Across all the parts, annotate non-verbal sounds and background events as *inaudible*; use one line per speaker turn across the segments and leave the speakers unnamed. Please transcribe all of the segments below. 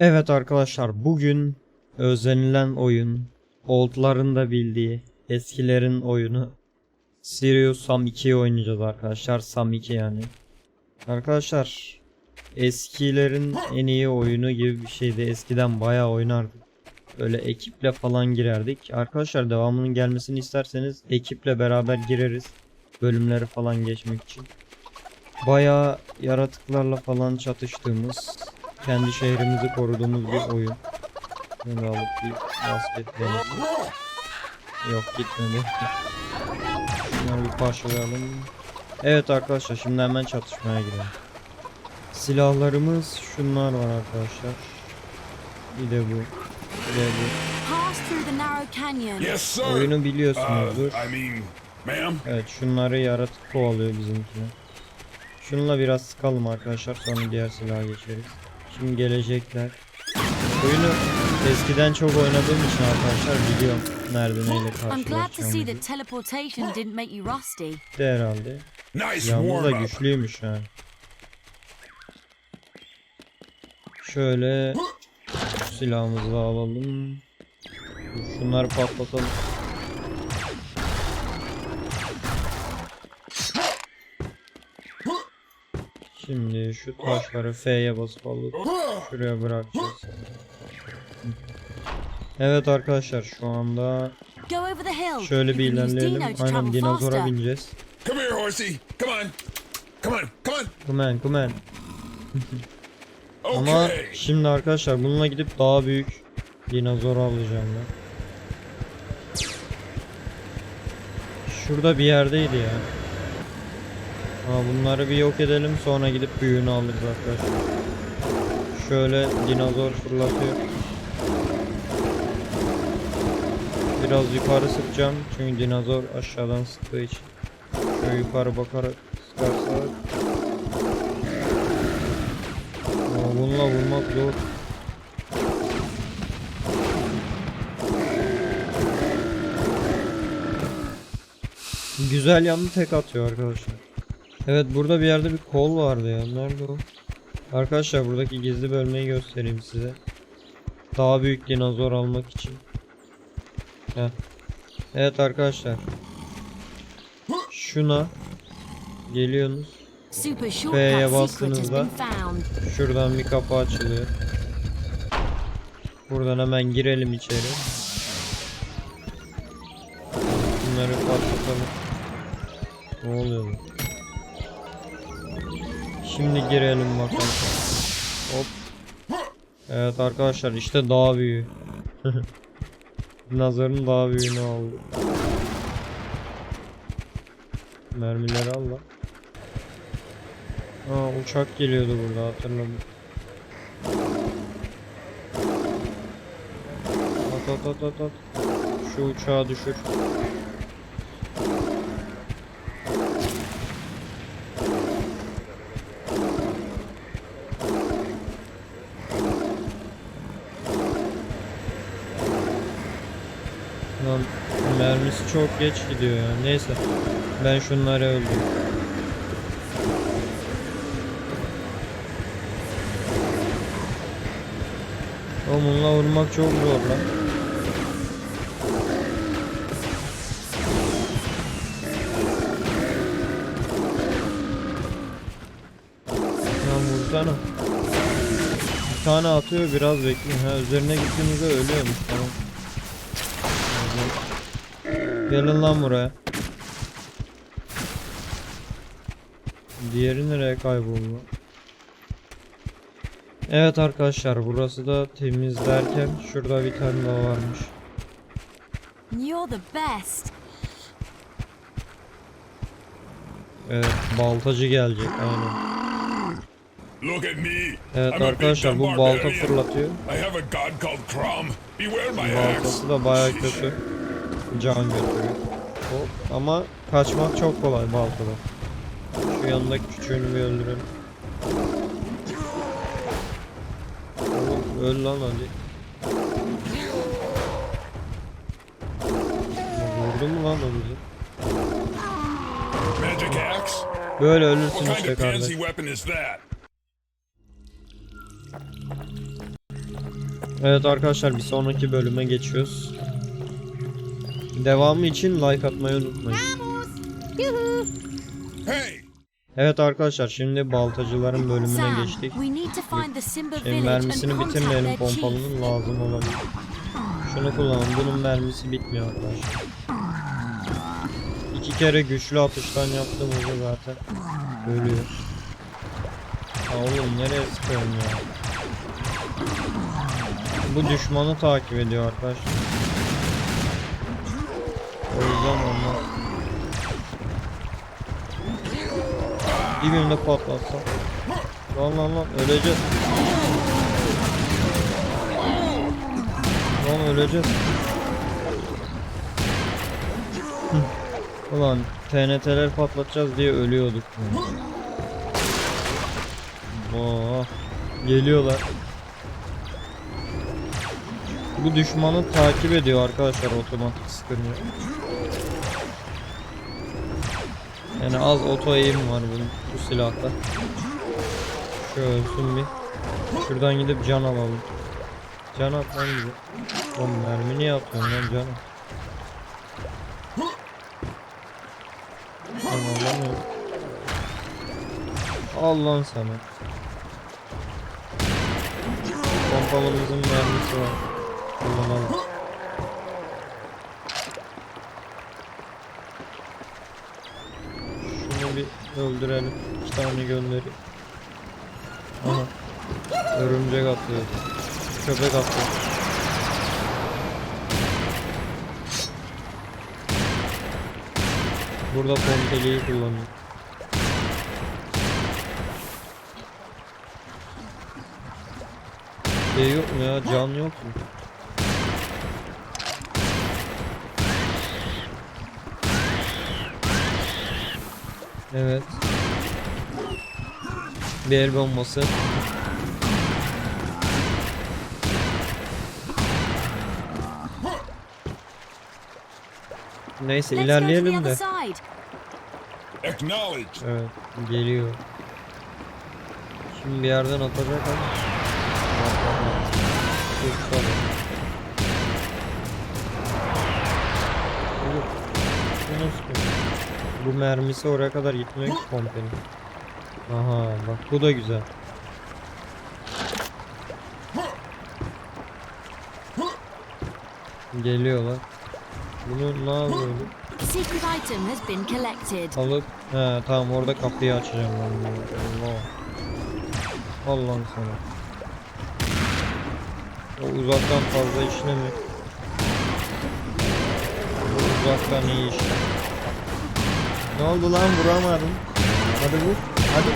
Evet arkadaşlar bugün özenilen oyun, oldların da bildiği eskilerin oyunu Sirius Sam 2'yi oynayacağız arkadaşlar. Sam 2 yani. Arkadaşlar eskilerin en iyi oyunu gibi bir şeydi. Eskiden bayağı oynardık. Öyle ekiple falan girerdik. Arkadaşlar devamının gelmesini isterseniz ekiple beraber gireriz. Bölümleri falan geçmek için. Bayağı yaratıklarla falan çatıştığımız, kendi şehrimizi koruduğumuz bir oyun. Bunu alıp bir basket denedim. Yok gitmedi. Şunları bir parçalayalım. Evet arkadaşlar şimdi hemen çatışmaya girelim. Silahlarımız şunlar var arkadaşlar. Bir de bu. Bir de bu. Oyunu
Uh,
biliyorsunuzdur.
Ma'am.
Evet şunları yaratık kovalıyor bizimkine. Şununla biraz sıkalım arkadaşlar sonra diğer silaha geçeriz. Şimdi gelecekler. Oyunu eskiden çok oynadığım için arkadaşlar biliyorum nerede neyle
I'm glad to see
karşılaşacağımızı.
that teleportation didn't make you rusty.
De herhalde.
Nice
Silahımız da güçlüymüş ha. Şöyle silahımızı alalım. Şunları patlatalım. Şimdi şu taşları F'ye basıp alıp şuraya bırakacağız. Evet arkadaşlar şu anda şöyle bir ilerleyelim. Aynen dinozora bineceğiz.
Come here, horsey. Come on. Come on. Come on.
Come on, come on. *laughs* Ama
Okay.
şimdi arkadaşlar bununla gidip daha büyük dinozor alacağım ben. Şurada bir yerdeydi ya. Ha, bunları bir yok edelim sonra gidip büyüğünü alırız arkadaşlar. Şöyle dinozor fırlatıyor. Biraz yukarı sıkacağım çünkü dinozor aşağıdan sıktığı için. Şöyle yukarı bakarak sıkarsak Aa, bununla vurmak zor. Güzel yanlı tek atıyor arkadaşlar. Evet burada bir yerde bir kol vardı ya. Nerede o? Arkadaşlar buradaki gizli bölmeyi göstereyim size. Daha büyük dinozor almak için. Heh. Evet arkadaşlar. Şuna geliyorsunuz. F'ye bastığınızda-. Şuradan bir kapı açılıyor. Buradan hemen girelim içeri. Bunları patlatalım. Ne oluyor bu? Şimdi girelim bakalım. Hop. Evet arkadaşlar işte daha büyüğü. *laughs* Nazarın daha büyüğünü aldı. Mermileri al lan. Aa uçak geliyordu burada hatırladım. At at at at at. Şu uçağı düşür. Lan mermisi çok geç gidiyor ya. Neyse. Ben şunları öldüm. Onunla vurmak çok zor lan. Lan vursana. Bir tane atıyor biraz bekleyin. Ha üzerine gittiğimizde ölüyormuş tamam. Gelin lan buraya. Diğeri nereye kayboldu? Evet arkadaşlar burası da temizlerken şurada bir tane daha varmış.
You're the best.
Evet baltacı gelecek aynen.
Look at me.
Evet arkadaşlar bu balta fırlatıyor.
I have a god called Crom. Beware my axe.
Baltası da baya kötü. Can götürüyor. Hop. Ama kaçmak çok kolay baltada. Şu yanındaki küçüğünü bir öldürelim. Oğlum öl lan hadi. Vurdu mu lan o bizi?
Magic axe?
Böyle ölürsün işte kardeş. Evet arkadaşlar bir sonraki bölüme geçiyoruz. Devamı için like atmayı unutmayın.
Hey!
Evet arkadaşlar şimdi baltacıların bölümüne geçtik.
village
mermisini bitirmeyelim pompalının lazım olabilir. Şunu kullanalım. Bunun mermisi bitmiyor arkadaşlar. İki kere güçlü atıştan yaptığımızda zaten ölüyor. Ya oğlum nereye sıkıyorum ya? Bu düşmanı takip ediyor arkadaşlar. Yüzden onlar dibimde patlatsam. Lan lan lan öleceğiz. Lan öleceğiz. Ulan TNT'ler patlatacağız diye ölüyorduk. Oo, geliyorlar. Bu düşmanı takip ediyor arkadaşlar otomatik sıkınıyor. Yani az auto aim var bunun bu silahta. Şu ölsün bir. Şuradan gidip can alalım. Can at lan bize. Oğlum mermi niye atıyorsun lan can at. Lan alamıyorum. Al lan sana. Pompalımızın mermisi var. Kullanalım. Şunu bir öldürelim. İki tane göndereyim. Aha. Örümcek atlıyor. Köpek atlıyor. Burada pompeliyi kullanıyor. Şey yok mu ya? Can yok mu? Evet. Bir el bombası. Neyse ilerleyelim de. Evet geliyor. Şimdi bir yerden atacak ama. Dur, tamam. Bu mermisi oraya kadar gitmiyor ki kompenin. Aha bak bu da güzel. Geliyorlar. Bunu ne yapıyorum? Alıp he tamam orada kapıyı açacağım ben. Allah. Allah'ım sana. O uzaktan fazla işlemiyor. Bu uzaktan iyi işler. Ne oldu lan vuramadım. Hadi vur. Hadi.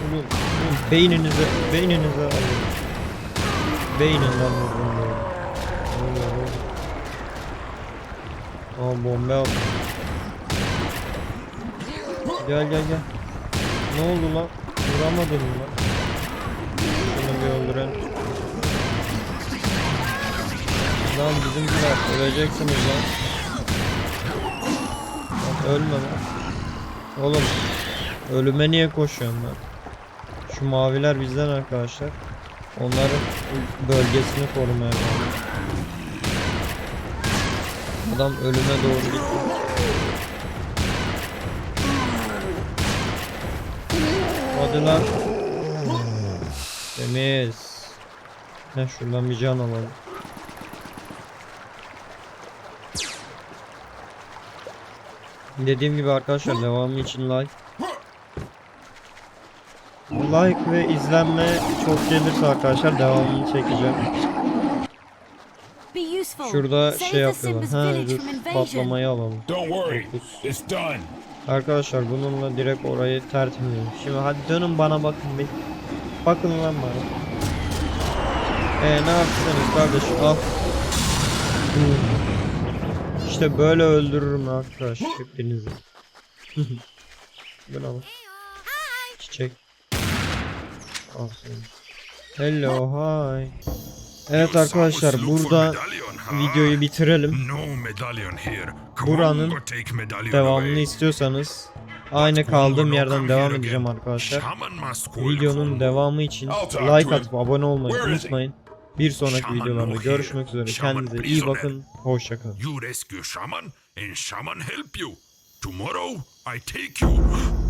Vurun. Vurun. Beyninize, beyninize alın. Beyninden vurdum? Aa bomba aldım. Gel gel gel. Ne oldu lan? Vuramadın mı lan? Şunu bir öldürelim. Lan bizimkiler öleceksiniz lan. Ölme lan. Oğlum ölüme niye koşuyorsun lan? Şu maviler bizden arkadaşlar. Onların bölgesini korumaya çalışıyor. Adam ölüme doğru gitti. Hadi lan. Temiz. Ne şuradan bir can alalım. Dediğim gibi arkadaşlar devamı için like. Like ve izlenme çok gelirse arkadaşlar devamını çekeceğim. Şurada şey yapıyorlar. Ha dur patlamayı alalım. Dokuz. Arkadaşlar bununla direkt orayı tertemiz. Şimdi hadi dönün bana bakın bir. Bakın lan bana. Ee ne yaptınız kardeş al. İşte böyle öldürürüm arkadaş hepinizi. Bak. Çiçek. Aferin. Hello hi. Evet arkadaşlar burada videoyu bitirelim. Buranın Devamını istiyorsanız aynı kaldığım yerden devam edeceğim arkadaşlar. Videonun devamı için like atıp abone olmayı unutmayın. Bir sonraki videolarda görüşmek üzere. Kendinize iyi bakın. Hoşçakalın.
You rescue shaman and shaman help you. Tomorrow I take you